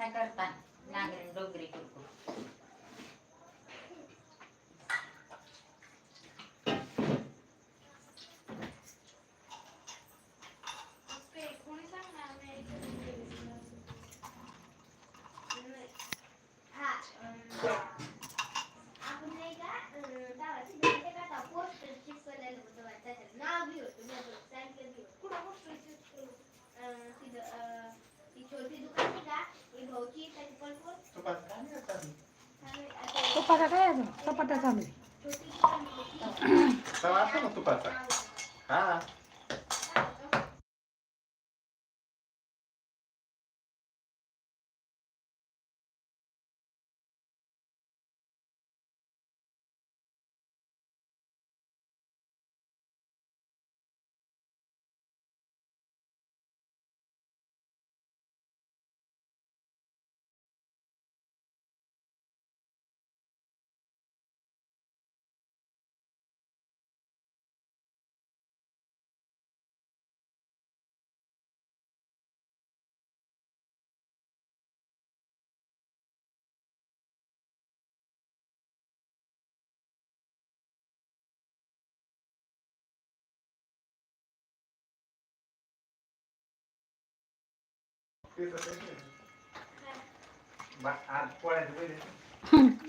काय करता? नांगरी डोगरी कुरकुर तुपाचा काय अजून चपात्या चालू आहे. तवा असतो ना तुपाचा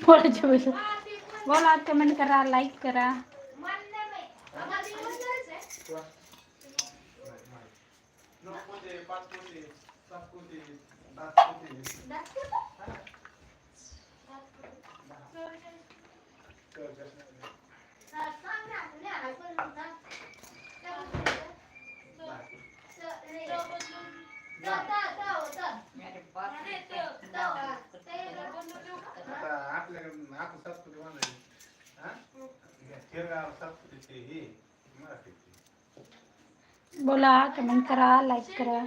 पोळ्याच्या वेळेस बोला कमेंट करा लाईक करा Thank you. हा. आपल्याकडे आपण संस्कृती म्हणाली हा? हे मराठीचे बोला कमेंट करा लाईक करा.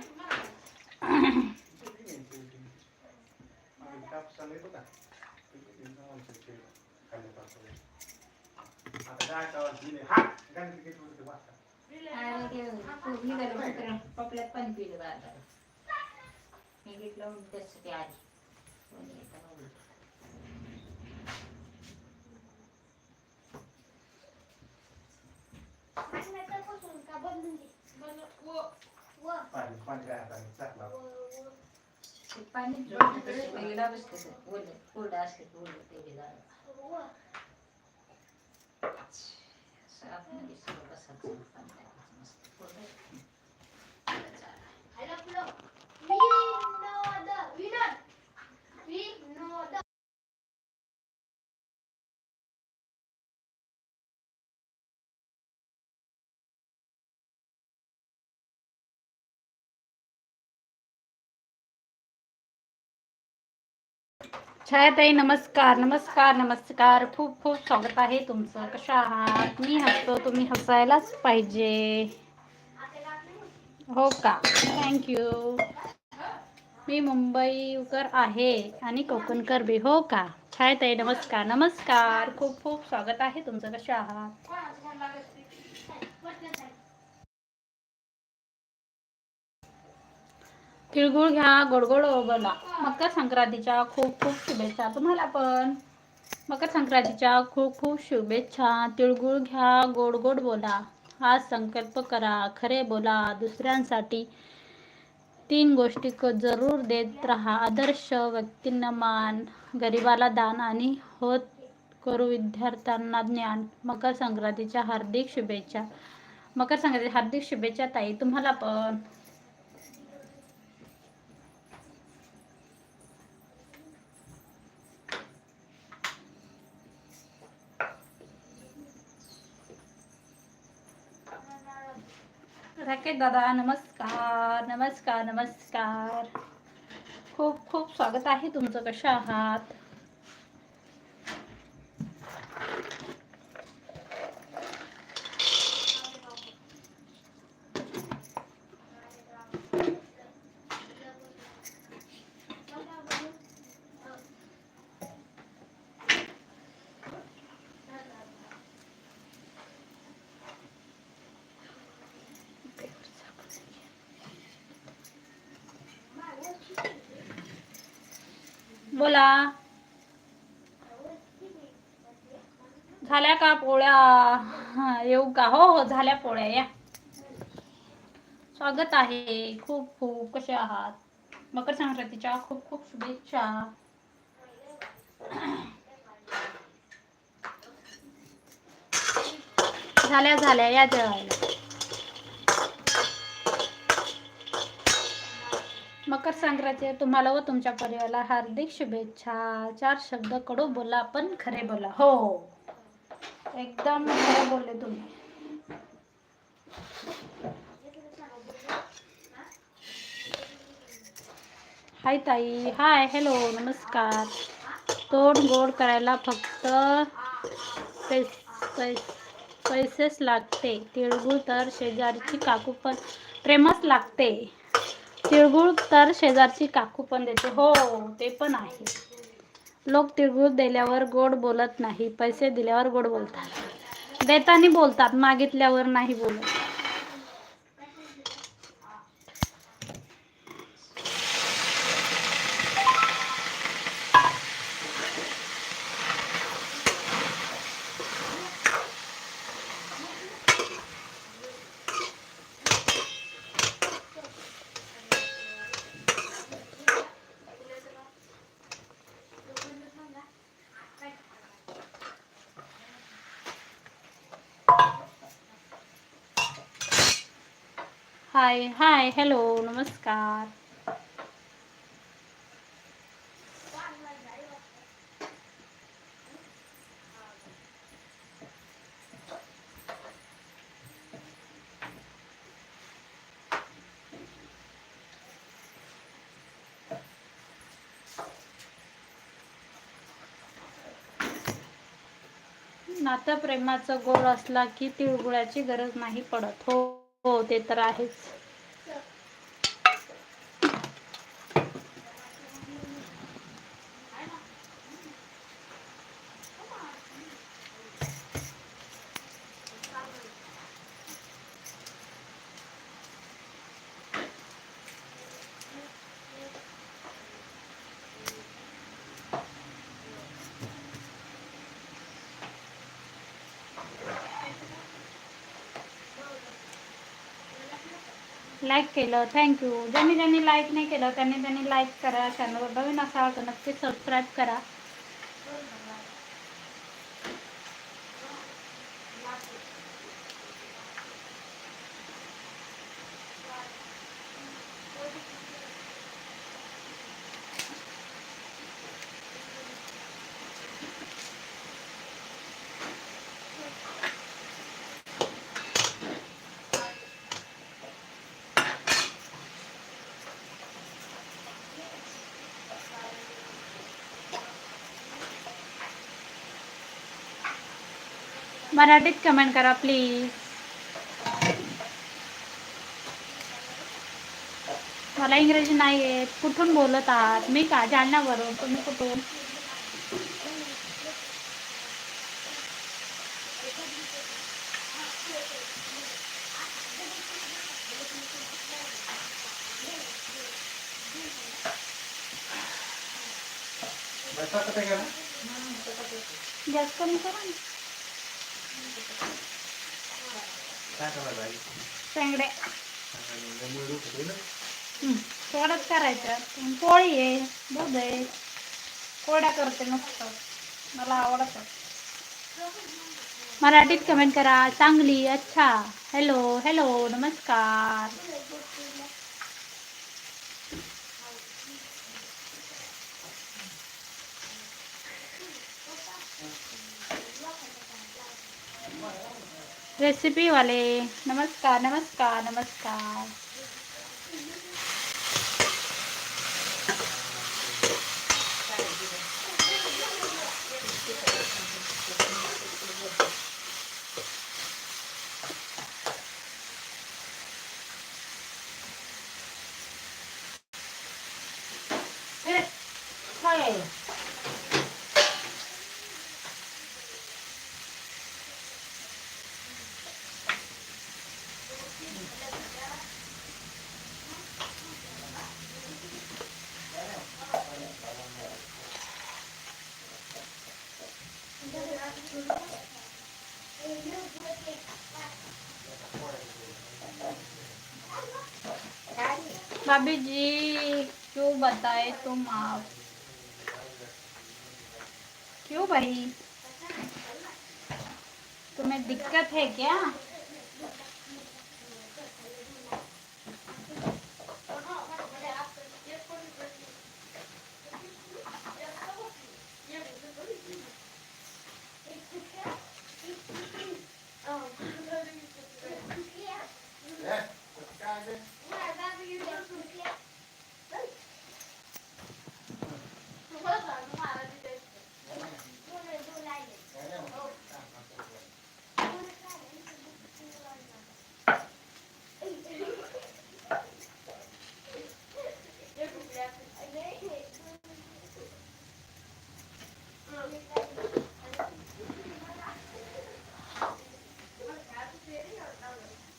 हा. पपल्यात पाणी पिलं बाजार मी घेतलं म्हणून त्यासाठी आली कोणी येतं म्हणून. पाणी पाणी काय आता चाकला पाणी वेगळा बसतं ओलं कोरडं असतं ओलं तेवढे झालं असं आतमध्ये बसायचं पाणी टाकायचं मस्त कोरडं. छायाताई नमस्कार नमस्कार नमस्कार. खूप खूप स्वागत आहे तुमचं. कशा आहात? मी हसतो तुम्ही हसायलाच पाहिजे. हो का? थँक्यू मी मुंबईकर आहे आणि कोकणकर बी हो का? छायाताई नमस्कार नमस्कार. खूप खूप स्वागत आहे तुमचं. कशा आहात? तिळगुळ घ्या गोडगोड बोला मकर संक्रांतीच्या खूप खूप शुभेच्छा तुम्हाला पण. मकर संक्रांतीच्या खूप खूप शुभेच्छा. तिळगुळ घ्या गोड गोड बोला. हा संकल्प करा खरे बोला. दुसऱ्यांसाठी तीन गोष्टी क जरूर देत राहा. आदर्श व्यक्तींना मान गरिबाला दान आणि होत करू विद्यार्थ्यांना ज्ञान. मकर संक्रांतीच्या हार्दिक शुभेच्छा. मकर संक्रांतीच्या हार्दिक शुभेच्छा ताई तुम्हाला पण. राकेश दादा नमस्कार नमस्कार नमस्कार. खूप खूप स्वागत आहे तुमचं. कशा आहात? बोला. झाल्या का पोळ्या? येऊ का? हो हो झाल्या पोळ्या या. स्वागत आहे. खूप खूप कसे आहात? मकर संक्रांतीच्या खूप खूप शुभेच्छा. झाल्या झाल्या या जेवायला. मकर संक्रांती तुम्हाला व तुमच्या परिवाराला हार्दिक शुभेच्छा. चार शब्द कडू बोला पण खरे बोला. हो, हो. एकदम खरे बोलले तुम्ही. हाय ताई. हाय हॅलो नमस्कार. तोंड गोड करायला फक्त पैस पैस पैसेच लागते. तिळगुळ तर शेजारची काकू पण प्रेमच लागते. तिळगुळ तर शेजारची काकू पण देते. हो ते पण आहे. लोक तिळगुळ दिल्यावर गोड बोलत नाही पैसे दिल्यावर गोड बोलतात. देताना बोलतात मागितल्यावर नाही बोलत. हाय हाय हॅलो नमस्कार. नातं प्रेमाचं गोड असला की तिळगुळाची गरज नाही पडत. हो हो ते तर आहेच. लाईक केलं थँक्यू ज्यांनी ज्यांनी लाईक नाही केलं त्यांनी त्यांनी लाईक करा चॅनलवर नवीन असाल तर नक्की सबस्क्राईब करा. मराठीत कमेंट करा प्लीज मला इंग्रजी नाही येत कुठून बोलत आहात? मी का? जालन्यावरून. तुम्ही कुठून? गॅस कमी करा ना काय करायला बाई शेंगडे मुळे डोकं होईल. हं, तेवढंच करायचं पोळी आहे दूध आहे. कोरड्या करते मस्त मला आवडतं. मराठीत कमेंट करा. चांगली अच्छा. हॅलो हॅलो नमस्कार. रेसिपी वाले. नमस्कार नमस्कार नमस्कार. भाभी जी क्यों बताए तुम आप? क्यों भाई? तुम्हें दिक्कत है क्या?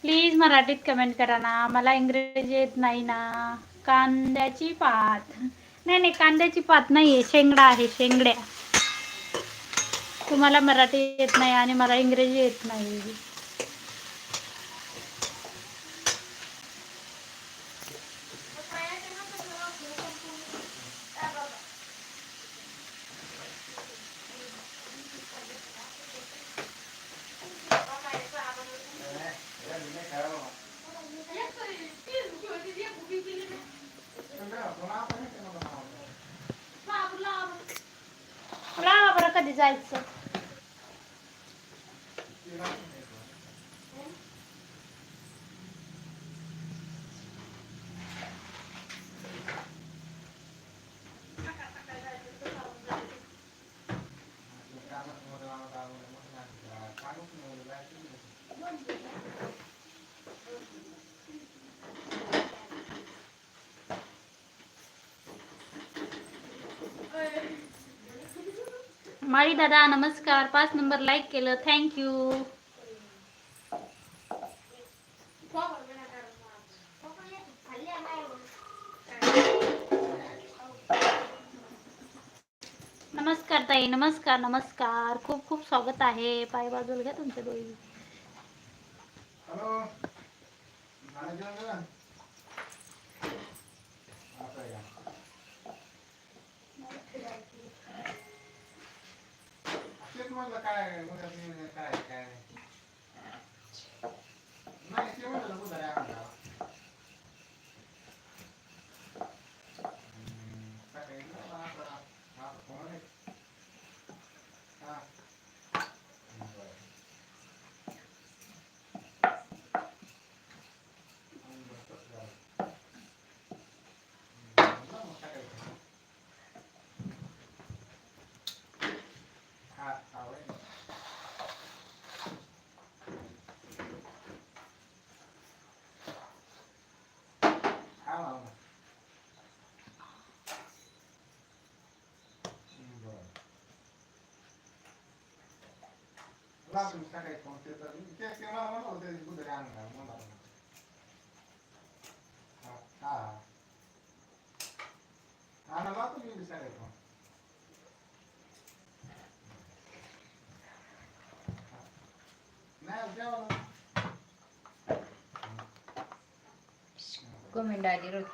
प्लीज मराठीत कमेंट करा ना. मला इंग्रजी येत नाही ना. कांद्याची पात. नाही नाही कांद्याची पात नाही आहे शेंगडा आहे शेंगड्या. तुम्हाला मराठी येत नाही आणि मला इंग्रजी येत नाही ए, मी नाही खायला बाबा. तुमच्या कोणा आपण नाही केलं बाबा. राहा बरं कधी जायचं ते नाही खायचं. कामात मध्ये आम्हाला आवडलं. मग नाही. कामच नाही. जायचं नाही. माळी दादा नमस्कार. पाच नंबर लाईक केलं. थँक्यू नमस्कार ताई नमस्कार नमस्कार. खूप खूप स्वागत आहे. पाय बाजूला घ्या तुमच्या डोळी हॅलो झालं जेवण झालं? असं आहे का? तेच म्हणलं काय मग मी काय काय नाही ते म्हणलं उधारी आणायला. हम्म, सकाळी गेलो आता- आता फोन आहे. हा. बरं. सकाळी फोन ते तर ते ते मला म्हणत होते कुठे आणणार मला हा हा आणायला तुम्ही सकाळी फोन नाही जेवायला कमेंट आली रोज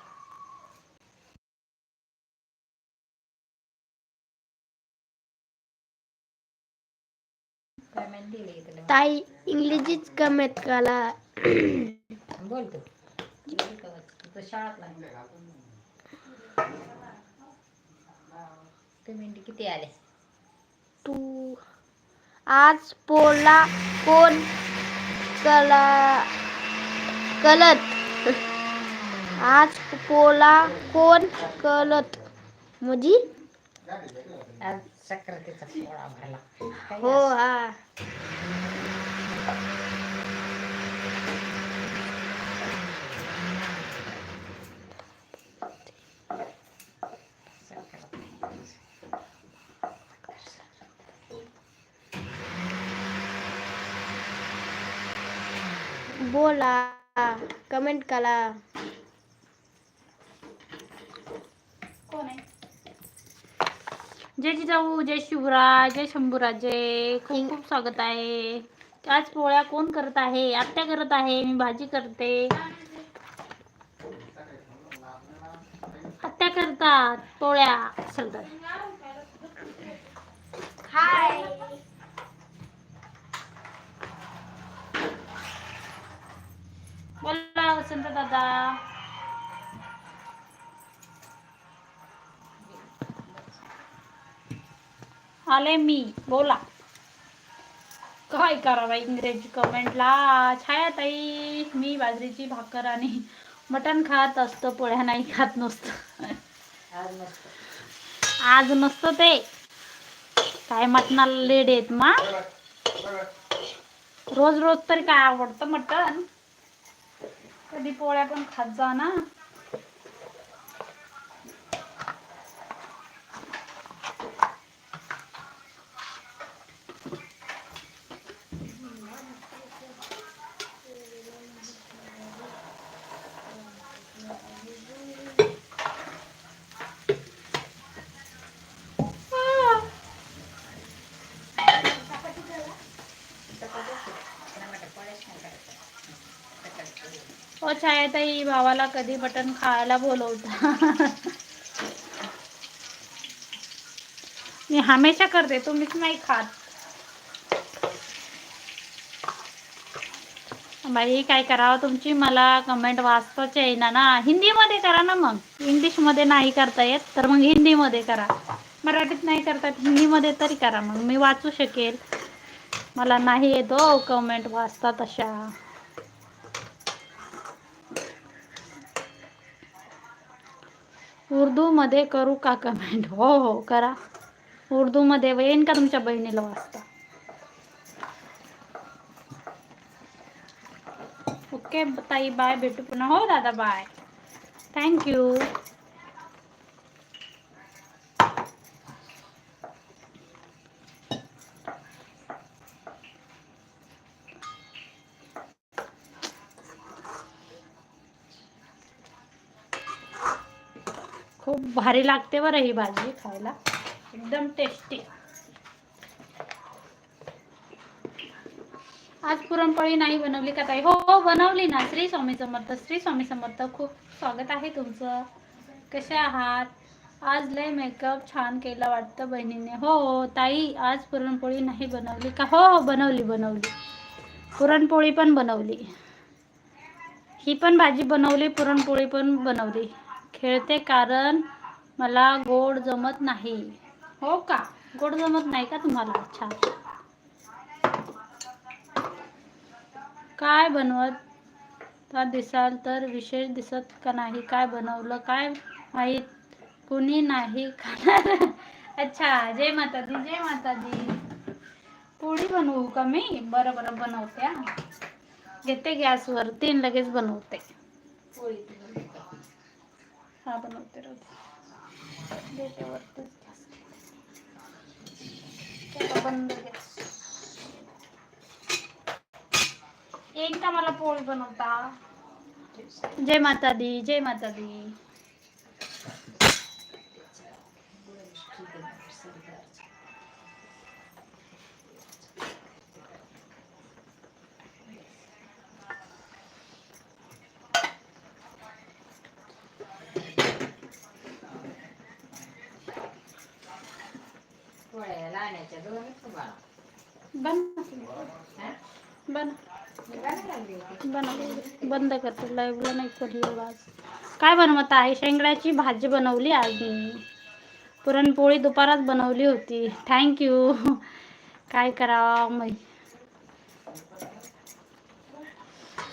ताई इंग्लिशीच कमीत काला बोलतो पेमेंट किती आले? तू आज पोला कोण कला कलत? आज पोला कोण कलत मुजी हो हा. बोला कमेंट करा. कोण आहे? जय जिजाऊ जय शिवराज जय शंभूराजे खूप खूप स्वागत आहे. आज पोळ्या कोण करत आहे? आत्या करत आहे मी भाजी करते. फोन करतात पोळ्या. चलतात हाय. बोला वसंत दादा. आले मी बोला. काय करावं इंग्रजी कमेंटला? छायाताई मी बाजरीची भाकर आणि मटण खात असतो पोळ्या नाही खात नसतं. आज नसतं ते. काय मटणाला लेड आहेत मा? रोज रोज तरी काय आवडतं मटण? कधी पोळ्या पण खात जा ना. छायाताई भावाला कधी मटण खायला बोलवता. मी हमेशा करते तुम्हीच नाही खात. बाई काय करावं तुमची? मला कमेंट वाचताच येईना ना. हिंदीमध्ये करा ना मग. इंग्लिशमध्ये नाही करता येत तर मग हिंदीमध्ये करा. मराठीत नाही करतात हिंदीमध्ये तरी करा मग. मी वाचू शकेल. मला नाही येतो हो कमेंट वाचता तशा. उर्दूमध्ये करू का कमेंट हो हो करा. उर्दूमध्ये येईन का तुमच्या बहिणीला वाचता? ओके ताई बाय भेटू पुन्हा. हो दादा बाय थँक्यू खूप भारी लागते बरं ही भाजी खायला. एकदम टेस्टी आज पुरणपोळी नाही बनवली का ताई? हो हो बनवली ना. श्री स्वामी समर्थ श्री स्वामी समर्थ. खूप स्वागत आहे तुमचं. कसे आहात? आज लय मेकअप छान केला वाटतं बहिणीने. हो हो ताई आज पुरणपोळी नाही बनवली का? हो हो बनवली बनवली. पुरणपोळी पण बनवली. ही पण भाजी बनवली पुरणपोळी पण बनवली. खेळते कारण मला गोड जमत नाही. हो का? गोड जमत नाही का तुम्हाला? अच्छा काय बनवत? दिसाल तर विशेष दिसत का नाही? काय बनवलं? काय माहीत? कुणी नाही खाणार? अच्छा जय माता दी जय माता दी पोळी बनवू का मी? बरं बरं बनवते. घेते गॅसवर तीन लगेच बनवते. पोळी. हा बनवते रोज देते वरतीच गॅस चला बंद एकदा मला पोळी बनवता? जय माता दी जय माता दी. दोनच बन? बन. बंद करते लाईव्हला नाही आवाज काय बनवत आहे? शेंगड्याची भाजी बनवली आज मी. पुरणपोळी दुपारात बनवली होती. थँक्यू काय करावं मै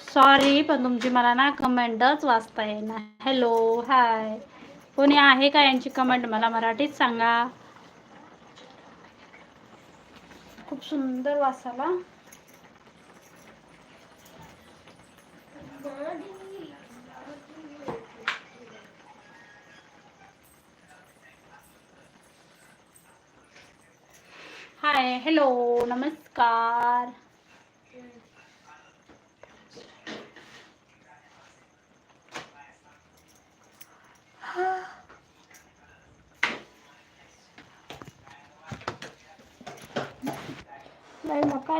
सॉरी पण तुमची मला ना कमेंटच वाचता येईना. हॅलो हाय कोणी आहे का यांची कमेंट मला मराठीत सांगा. खूप सुंदर वासाला. हाय हॅलो नमस्कार. नाही मग काय